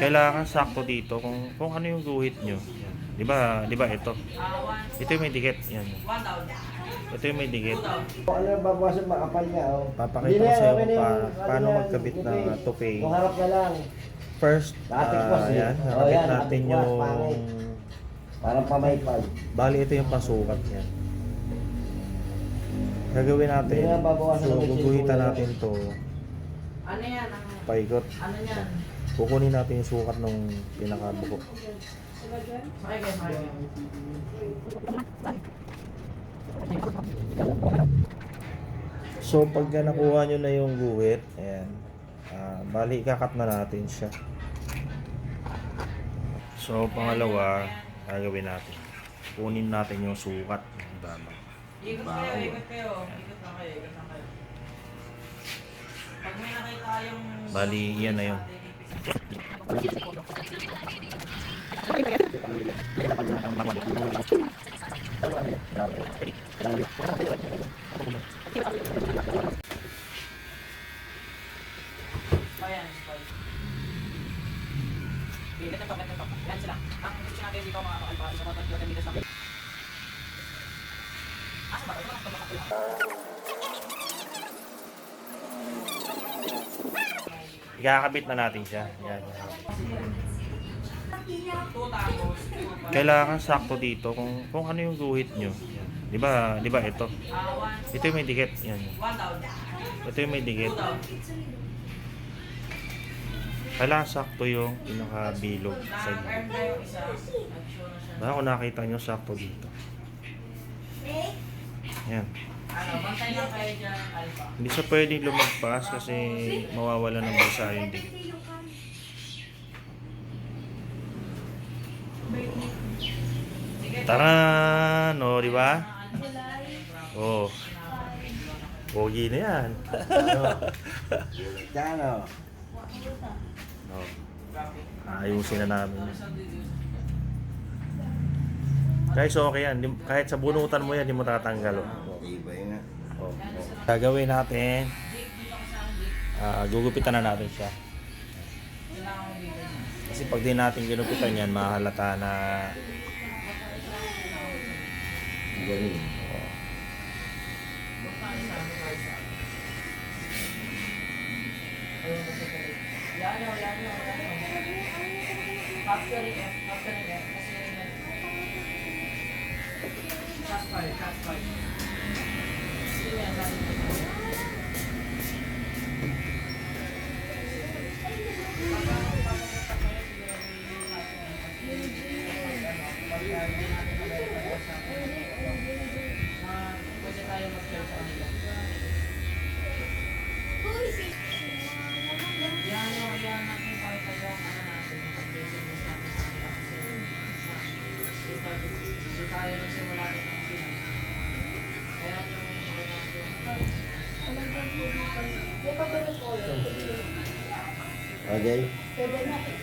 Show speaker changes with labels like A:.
A: Kailangan sakto dito kung kung ano yung guhit nyo. Yan. 'Di ba? 'Di ba ito? Ito yung may dikit. Yan. Ito yung may dikit.
B: Kung ano yung babawasan makapal niya, oh.
A: Papakita ko kung
B: yung
A: pa-
B: ano
A: paano magkabit ng uh, tupi.
B: Yung harap na lang.
A: First,
B: eh.
A: yan, nakabit
B: yan,
A: natin yung...
B: Parang pamaypal.
A: Bali, ito yung pasukat yan. Gagawin natin.
B: Hindi na babawasan
A: So, guguhitan natin to
C: Ano yan? Ang,
A: paikot.
C: ano yan?
A: Kukunin natin yung sukat ng pinakabuko.
C: Kayo.
A: So, pagka nakuha nyo na yung guhit, ayan, ah, bali, ikakat na natin siya. So, pangalawa, gagawin natin. Kunin natin yung sukat ng dama.
C: Ikot kayo, ikot kayo. Ikot lang kayo, ikot lang kayo. Pag may nakita kayong...
A: Bali, yan na yun.
C: Ayan. Okay, ganito to, ganito to. Yan sila. Ang gusto natin dito mga kalpa, sa mga tatlo dito sa Asa ba? Ito, ito, ito, ito.
A: Ikakabit na natin siya. Yan. Kailangan sakto dito kung kung ano yung guhit nyo. Yan. 'Di ba? 'Di ba ito? Ito yung may dikit. Yan. Ito yung may dikit. Kailangan sakto yung pinakabilog sa
C: siya.
A: Baka kung nakita nyo sakto dito. Yan.
C: Ano.
A: Hindi siya pwedeng lumagpas kasi mawawala ng yung dikit.
C: Sige,
A: Tara! No, di ba? Oh. Pogi na yan.
B: Diyan, oh.
A: oh. Ayusin na namin. Guys, okay yan. Kahit sa bunutan mo yan, hindi mo tatanggal. Oh.
B: Iba yun nga.
A: Oh, oh. Gagawin natin. Ah, gugupitan na natin siya. Kasi pag di natin ginupitan yan, mahalata na
B: Galing.
C: It, eh. Capture it, eh. Kasi yun yan. Shots fired, tayo nagsimula ng sila. Kaya yung
B: Okay?